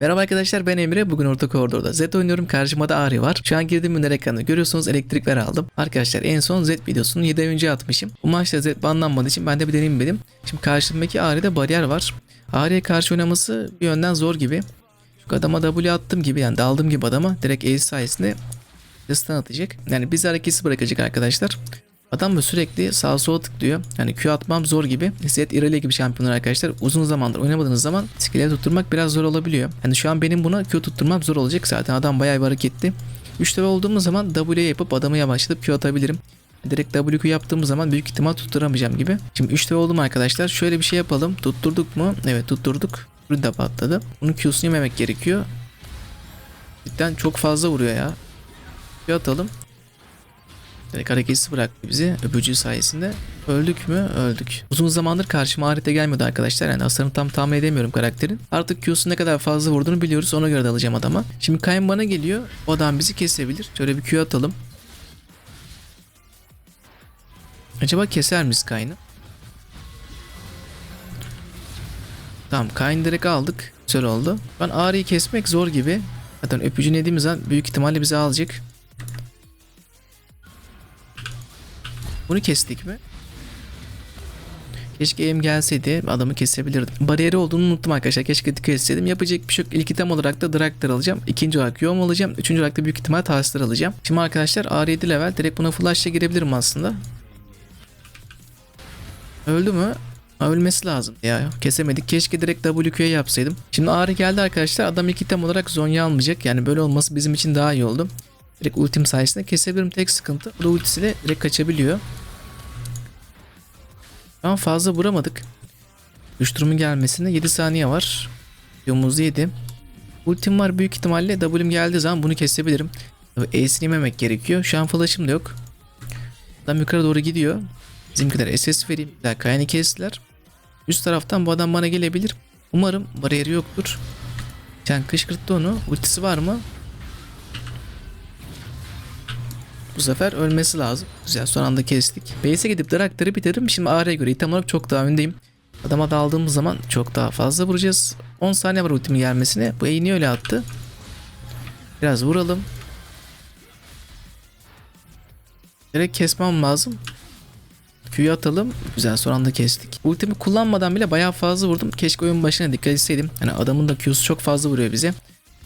Merhaba arkadaşlar ben Emre. Bugün orta koridorda Z oynuyorum. Karşıma da Ari var. Şu an girdiğim ünler ekranında görüyorsunuz elektrikler aldım. Arkadaşlar en son Z videosunu 7 ay önce atmışım. Bu maçta Z banlanmadığı için ben de bir deneyim dedim. Şimdi karşımdaki Ari'de bariyer var. Ari'ye karşı oynaması bir yönden zor gibi. Çünkü adama W attım gibi yani daldım gibi adama direkt ace sayesinde stun atacak. Yani biz hareketsiz bırakacak arkadaşlar. Adam da sürekli sağa sola tıklıyor. Yani Q atmam zor gibi. Zed Irelia gibi şampiyonlar arkadaşlar uzun zamandır oynamadığınız zaman skill'e tutturmak biraz zor olabiliyor. Yani şu an benim buna Q tutturmam zor olacak. Zaten adam bayağı bir hareketli. 3 level olduğumuz zaman W yapıp adamı yavaşlatıp Q atabilirim. Direkt WQ yaptığımız zaman büyük ihtimal tutturamayacağım gibi. Şimdi 3 level oldum arkadaşlar. Şöyle bir şey yapalım. Tutturduk mu? Evet tutturduk. Ürün de patladı. Bunun Q'sunu yememek gerekiyor. Cidden çok fazla vuruyor ya. Q atalım. Direkt hareketsiz bıraktı bizi öpücüğü sayesinde. Öldük mü? Öldük. Uzun zamandır karşıma harita gelmedi arkadaşlar. Yani hasarını tam tahmin edemiyorum karakterin. Artık Q'su ne kadar fazla vurduğunu biliyoruz. Ona göre de alacağım adama. Şimdi Kayn bana geliyor. O adam bizi kesebilir. Şöyle bir Q atalım. Acaba keser miyiz Kayn'ı? Tamam Kayn direkt aldık. Güzel oldu. Ben Ari'yi kesmek zor gibi. Zaten öpücüğünü yediğimiz zaman büyük ihtimalle bizi alacak. Bunu kestik mi? Keşke aim gelseydi adamı kesebilirdim. Bariyeri olduğunu unuttum arkadaşlar. Keşke dikkat etseydim. Yapacak bir şey yok. İlk item olarak da Draktar alacağım. İkinci olarak Yom alacağım. Üçüncü olarak da büyük ihtimal Tahsisler alacağım. Şimdi arkadaşlar R7 level. Direkt buna flash'la girebilirim aslında. Öldü mü? Ölmesi lazım ya. Kesemedik. Keşke direkt WQ'ya yapsaydım. Şimdi Ari geldi arkadaşlar. Adam ilk item olarak Zonya almayacak. Yani böyle olması bizim için daha iyi oldu. Direkt ultim sayesinde kesebilirim. Tek sıkıntı. O da ultisiyle direkt kaçabiliyor. Şu an fazla vuramadık. Düştürümün gelmesine 7 saniye var. Yomuz 7. Ultim var büyük ihtimalle W'm geldiği zaman bunu kesebilirim. Tabii Ace'ini yememek gerekiyor. Şu an flash'ım da yok. Adam yukarı doğru gidiyor. Bizimkiler SS vereyim. Bir dakika yani kestiler. Üst taraftan bu adam bana gelebilir. Umarım bariyeri yoktur. Sen kışkırttı onu. Ultisi var mı? Bu sefer ölmesi lazım. Güzel son anda kestik. Base'e gidip Draktar'ı bitiririm. Şimdi AR'e göre item olarak çok daha öndeyim. Adama daldığımız zaman çok daha fazla vuracağız. 10 saniye var ultimin gelmesine. Bu E'yi öyle attı? Biraz vuralım. Direkt kesmem lazım. Q'yu atalım. Güzel son anda kestik. Ultimi kullanmadan bile bayağı fazla vurdum. Keşke oyun başına dikkat etseydim. Yani adamın da Q'su çok fazla vuruyor bize.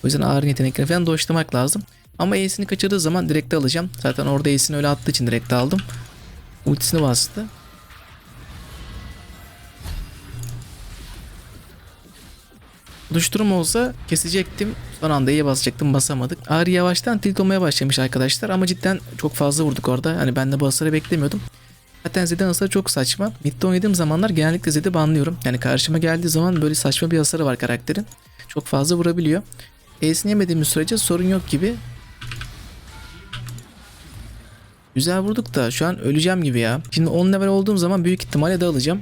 O yüzden ağır yetenekleri falan doşlamak lazım. Ama Ace'ini kaçırdığı zaman direkt alacağım. Zaten orada Ace'ini öyle attığı için direkt aldım. Ultisini bastı. Düştürüm olsa kesecektim. Son anda iyi basacaktım basamadık. Ağrı yavaştan tilt olmaya başlamış arkadaşlar. Ama cidden çok fazla vurduk orada. Hani ben de bu hasarı beklemiyordum. Zaten Zed'in hasarı çok saçma. Mid'de oynadığım zamanlar genellikle Zed'i banlıyorum. Yani karşıma geldiği zaman böyle saçma bir hasarı var karakterin. Çok fazla vurabiliyor. Ace'ini yemediğimiz sürece sorun yok gibi. Güzel vurduk da şu an öleceğim gibi ya. Şimdi 10 level olduğum zaman büyük ihtimalle dağılacağım.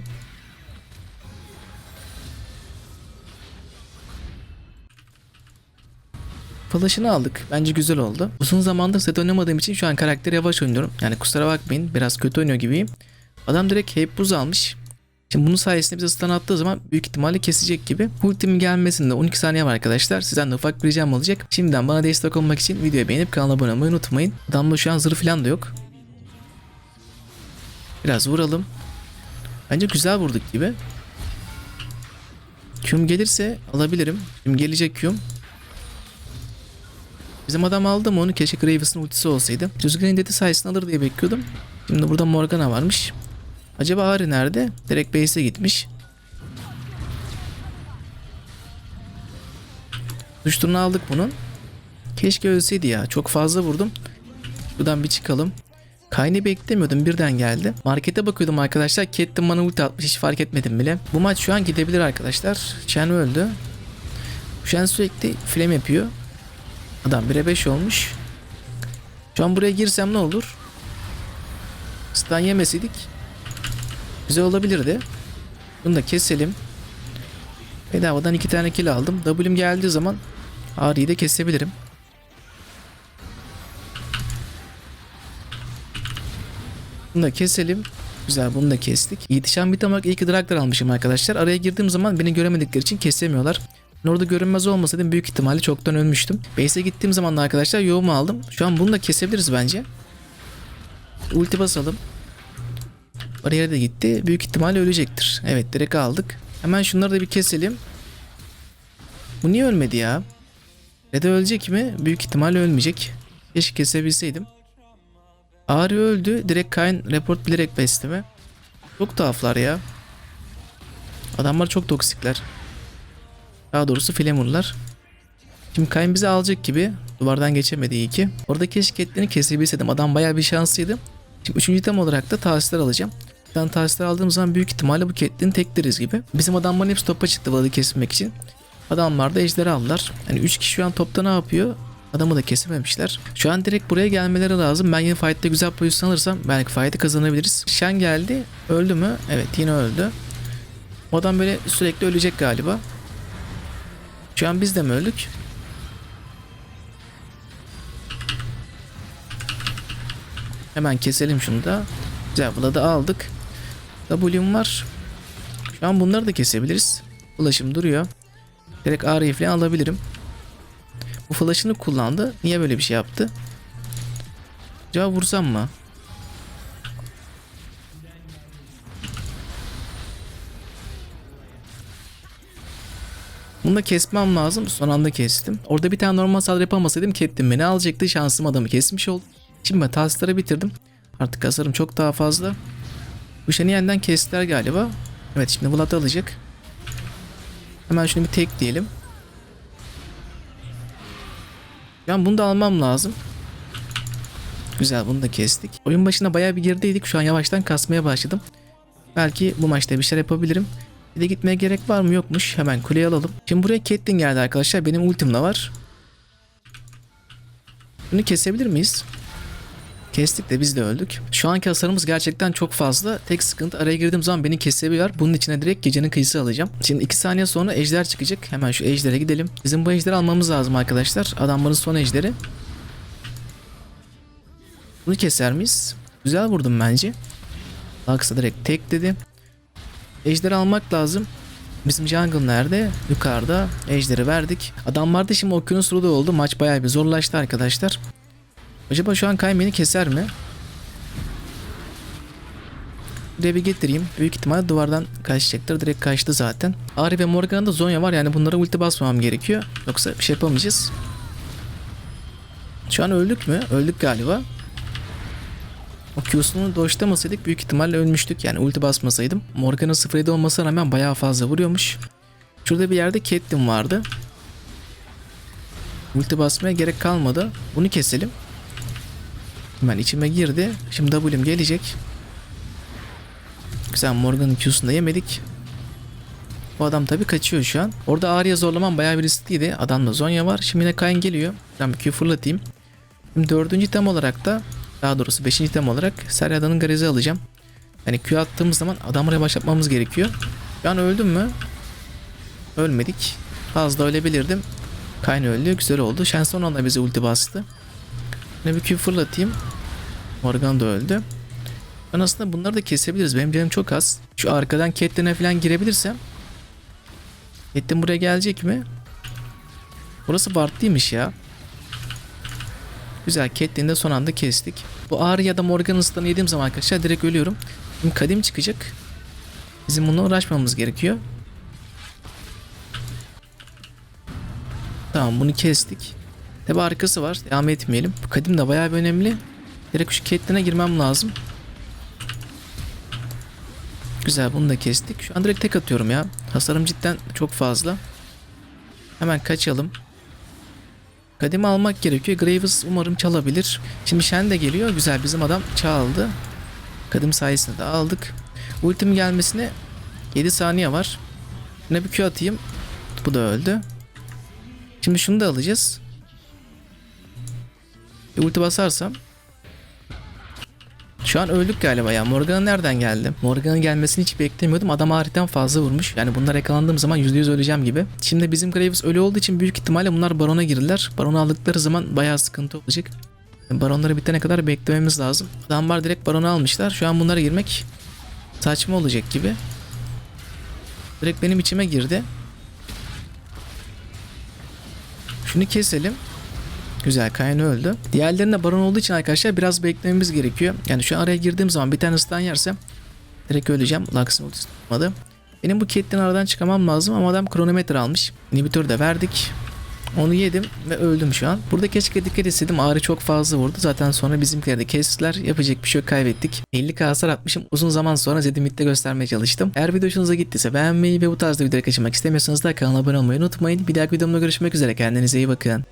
Flash'ını aldık. Bence güzel oldu. Uzun zamandır set oynamadığım için şu an karakteri yavaş oynuyorum. Yani kusura bakmayın biraz kötü oynuyor gibiyim. Adam direkt hep buz almış. Şimdi bunun sayesinde bize stun attığı zaman büyük ihtimalle kesecek gibi. Ultimin gelmesinde 12 saniye var arkadaşlar. Sizden de ufak bir ricam olacak. Şimdiden bana destek olmak için videoyu beğenip kanala abone olmayı unutmayın. Adamda şu an zırh falan da yok. Biraz vuralım. Bence güzel vurduk gibi. Q'm gelirse alabilirim. Q'm gelecek Q'm. Bizim adam aldı mı onu keşke Graves'ın ultisi olsaydı. Rüzgar'ın dedi sayesinde alır diye bekliyordum. Şimdi burada Morgana varmış. Acaba Ari nerede? Direkt base'e gitmiş. Düşturunu aldık bunun. Keşke ölseydi ya. Çok fazla vurdum. Buradan bir çıkalım. Kaynı beklemiyordum birden geldi. Markete bakıyordum arkadaşlar. Kettin bana ulti atmış hiç fark etmedim bile. Bu maç şu an gidebilir arkadaşlar. Shen öldü. Shen sürekli flame yapıyor. Adam 1'e 5 olmuş. Şu an buraya girsem ne olur? Stun yemeseydik güzel olabilirdi. Bunu da keselim. Bedavadan iki tane kill aldım. W'm geldiği zaman Ari'yi de kesebilirim. Bunu da keselim. Güzel bunu da kestik. Yetişen bir tamak ilk Draktar almışım arkadaşlar. Araya girdiğim zaman beni göremedikleri için kesemiyorlar. Ben orada görünmez olmasaydım büyük ihtimalle çoktan ölmüştüm. Base'e gittiğim zaman da arkadaşlar yoğumu aldım. Şu an bunu da kesebiliriz bence. Ulti basalım. Bariyeri de gitti. Büyük ihtimalle ölecektir. Evet direkt aldık. Hemen şunları da bir keselim. Bu niye ölmedi ya? Red ölecek mi? Büyük ihtimalle ölmeyecek. Keşke kesebilseydim. Ari öldü. Direkt Kayn report bilerek besleme. Çok tuhaflar ya. Adamlar çok toksikler. Daha doğrusu Flamur'lar. Şimdi Kayn bizi alacak gibi. Duvardan geçemedi iyi ki. Orada keşke etlerini kesebilseydim. Adam bayağı bir şanslıydı. Şimdi üçüncü item olarak da tahsisler alacağım. Tane tahsisler aldığım zaman büyük ihtimalle bu Catelyn tekleriz gibi. Bizim adamların hepsi topa çıktı Vlad'ı kesmek için. Adamlar da ejderi aldılar. Yani 3 kişi şu an topta ne yapıyor? Adamı da kesememişler. Şu an direkt buraya gelmeleri lazım. Ben yine fight'te güzel pozisyon alırsam belki fight'ı kazanabiliriz. Shen geldi. Öldü mü? Evet yine öldü. O adam böyle sürekli ölecek galiba. Şu an biz de mi öldük? Hemen keselim şunu da. Güzel Vlad'ı aldık. W'm var. Şu an bunları da kesebiliriz. Ulaşım duruyor. Direkt A'yı falan alabilirim. Bu flash'ını kullandı. Niye böyle bir şey yaptı? Acaba vursam mı? Bunu da kesmem lazım. Son anda kestim. Orada bir tane normal saldırı yapamasaydım Catelyn beni alacaktı. Şansım adamı kesmiş oldu. Şimdi ben tasları bitirdim. Artık hasarım çok daha fazla. Şeni yeniden kestiler galiba. Evet şimdi Vlad alacak. Hemen şunu bir tek diyelim. Yani bunu da almam lazım. Güzel bunu da kestik. Oyun başında bayağı bir gerideydik. Şu an yavaştan kasmaya başladım. Belki bu maçta bir şeyler yapabilirim. Bir de gitmeye gerek var mı yokmuş. Hemen kuleyi alalım. Şimdi buraya Catelyn geldi arkadaşlar. Benim ultim de var. Bunu kesebilir miyiz? Kestik de biz de öldük. Şu anki hasarımız gerçekten çok fazla. Tek sıkıntı araya girdiğim zaman beni kesebiliyorlar. Bunun içine direkt gecenin kıyısı alacağım. Şimdi 2 saniye sonra ejder çıkacak. Hemen şu ejdere gidelim. Bizim bu ejderi almamız lazım arkadaşlar. Adamların son ejderi. Bunu keser miyiz? Güzel vurdum bence. Aksa direkt tek dedi. Ejderi almak lazım. Bizim jungle nerede? Yukarıda. Ejderi verdik. Adamlarda şimdi okyanus rudu oldu. Maç bayağı bir zorlaştı arkadaşlar. Acaba şu an Kayn keser mi? Buraya bir getireyim. Büyük ihtimalle duvardan kaçacaktır. Direkt kaçtı zaten. Ari ve Morgan'da Zonya var. Yani bunlara ulti basmamam gerekiyor. Yoksa bir şey yapamayacağız. Şu an öldük mü? Öldük galiba. O Q'sunu doşlamasaydık büyük ihtimalle ölmüştük. Yani ulti basmasaydım. Morgan'ın 0-7 olmasına rağmen bayağı fazla vuruyormuş. Şurada bir yerde Catelyn vardı. Ulti basmaya gerek kalmadı. Bunu keselim. Hemen içime girdi. Şimdi W'm gelecek. Güzel Morgan'ın Q'sunu da yemedik. Bu adam tabi kaçıyor şu an. Orada Arya zorlamam bayağı bir riskliydi. Adamda Zonya var. Şimdi yine Kayn geliyor. Ben bir Q fırlatayım. Şimdi dördüncü item olarak da daha doğrusu beşinci item olarak Seryada'nın Garez'i alacağım. Yani Q attığımız zaman adam oraya başlatmamız gerekiyor. Şu an öldüm mü? Ölmedik. Az da ölebilirdim. Kayn öldü. Güzel oldu. Shen son anda bize ulti bastı. Ne bir Q fırlatayım. Morgan da öldü. Ben aslında bunları da kesebiliriz. Benim canım çok az. Şu arkadan Catelyn'e falan girebilirsem. Catelyn buraya gelecek mi? Burası Bart'lıymış ya. Güzel Catelyn'i de son anda kestik. Bu Ağrı ya da Morgan'ın stun'ı yediğim zaman arkadaşlar direkt ölüyorum. Şimdi kadim çıkacak. Bizim bununla uğraşmamız gerekiyor. Tamam bunu kestik. Tabi arkası var. Devam etmeyelim. Bu kadim de bayağı bir önemli. Direkt şu Catelyn'e girmem lazım. Güzel bunu da kestik. Şu an direkt tek atıyorum ya. Hasarım cidden çok fazla. Hemen kaçalım. Kadimi almak gerekiyor. Graves umarım çalabilir. Şimdi Shen de geliyor. Güzel bizim adam çaldı. Kadim sayesinde de aldık. Ultim gelmesine 7 saniye var. Ne bir Q atayım. Bu da öldü. Şimdi şunu da alacağız. Bir ulti basarsam şu an öldük galiba ya. Morgan'ın nereden geldi? Morgan'ın gelmesini hiç beklemiyordum. Adam haritan fazla vurmuş. Yani bunlar yakalandığım zaman %100 öleceğim gibi. Şimdi bizim Graves ölü olduğu için büyük ihtimalle bunlar Baron'a girdiler. Baron'u aldıkları zaman bayağı sıkıntı olacak. Baronları bitene kadar beklememiz lazım. Adamlar direkt Baron'u almışlar. Şu an bunlara girmek saçma olacak gibi. Direkt benim içime girdi. Şunu keselim. Güzel Kayn öldü. Diğerlerinde baron olduğu için arkadaşlar biraz beklememiz gerekiyor. Yani şu araya girdiğim zaman bir tane stun yersem direkt öleceğim. Lux'ın ultisi tutmadı. Benim bu Caitlyn'i aradan çıkamam lazım ama adam kronometre almış. İnhibitör de verdik. Onu yedim ve öldüm şu an. Burada keşke dikkat etseydim. Ağrı çok fazla vurdu. Zaten sonra bizimkiler de kestiler. Yapacak bir şey yok kaybettik. 50 hasar atmışım. Uzun zaman sonra Zed'i midde göstermeye çalıştım. Eğer video hoşunuza gittiyse beğenmeyi ve bu tarzda videoları kaçırmak istemiyorsanız da kanala abone olmayı unutmayın. Bir dahaki videomda görüşmek üzere. Kendinize iyi bakın.